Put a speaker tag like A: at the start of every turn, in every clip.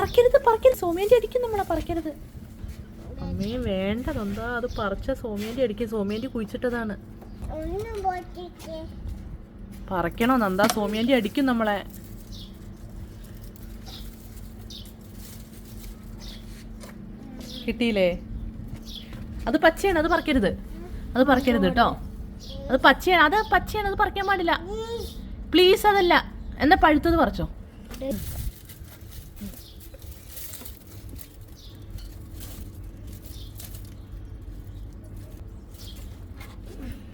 A: പറക്കരുത് പറക്കരുത്. സോമേന്റെ അടിക്കും നമ്മളെ പറക്കരുത്. അമ്മേ വേണ്ടതെന്താ? അത് പറിച്ച സോമേന്റെ അടിക്കും. സോമേന്റെ കുഴിച്ചിട്ടതാണ്. പറക്കണോ നന്ദാ സോമേന്റെ അടിക്കും നമ്മളെ. കിട്ടിയില്ലേ? അത് പച്ചയാണ് അത് പറക്കരുത്. അത് പറക്കരുത് കേട്ടോ. അത് പച്ചയാണ് അത് പച്ചയാണ് അത് പറിക്കാൻ പാടില്ല. പ്ലീസ് അതല്ല. എന്നാ പഴുത്തത് പറിച്ചോ.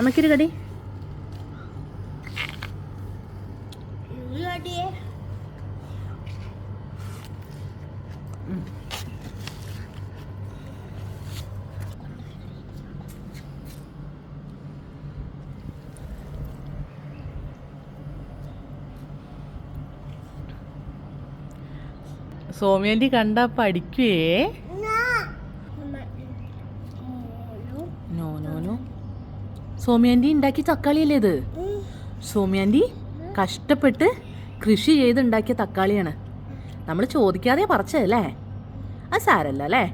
A: അമ്മക്കൊരു കടി? കണ്ടാ കണ്ട പഠിക്കുവേ? No no no. സോമ്യാന്റി ഉണ്ടാക്കിയ തക്കാളിയല്ലേ ഇത്? സോമ്യാന്റി കഷ്ടപ്പെട്ട് കൃഷി ചെയ്തുണ്ടാക്കിയ തക്കാളിയാണ്. നമ്മൾ ചോദിക്കാതെ പറിച്ചതല്ലേ? അത് സാരല്ല അല്ലേ?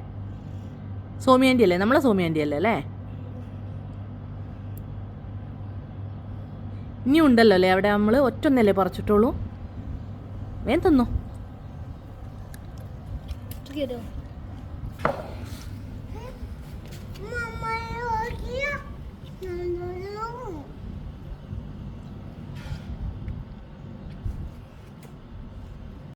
A: സോമ്യാന്റി അല്ലേ നമ്മളെ സോമ്യാന്റി അല്ലേ? അല്ലേ ഇനി ഉണ്ടല്ലോ അല്ലേ? അവിടെ നമ്മൾ ഒറ്റൊന്നല്ലേ പറിച്ചിട്ടുള്ളൂ. വേഗം തിന്നു.